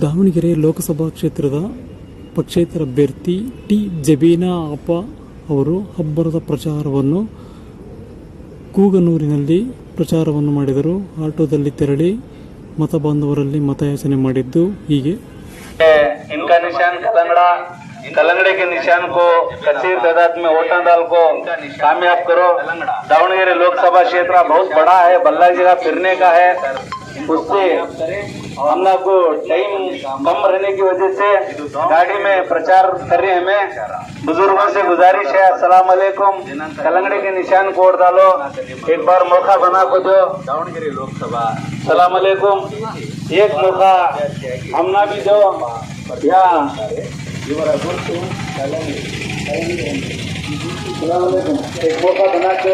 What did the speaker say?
ದಾವಣಗೆರೆ ಲೋಕಸಭಾ ಕ್ಷೇತ್ರದ ಪಕ್ಷೇತರ ಅಭ್ಯರ್ಥಿ ಟಿ ಜಬೀನಾ ಅಪ್ಪ ಅವರು ಹಬ್ಬರದ ಪ್ರಚಾರವನ್ನು ಕೂಗನೂರಿನಲ್ಲಿ ಪ್ರಚಾರವನ್ನು ಮಾಡಿದರು ಆಟೋದಲ್ಲಿ ತೆರಳಿ ಮತ ಬಾಂಧವರಲ್ಲಿ ಮತಯಾಚನೆ ಮಾಡಿದ್ದು ಹೀಗೆ इनका निशान कलंगड़ा कलंगड़े के निशान को कसीर तादाद में वोटर डाल को कामयाब करो दावणगेरे लोकसभा क्षेत्र बहुत बड़ा है बल्ला जगह फिरने का है उससे हम लोग को टाइम कम रहने की वजह से गाड़ी में प्रचार कर रहे हमें। बुज़ुर्गों से गुजारिश है असलाम वालेकुम। कलंगड़ी के निशान को डालो। एक बार मौका बना को दो। लोकसभा सलाम वालेकुम। एक मौका हम ना भी दो। एक मौका बना के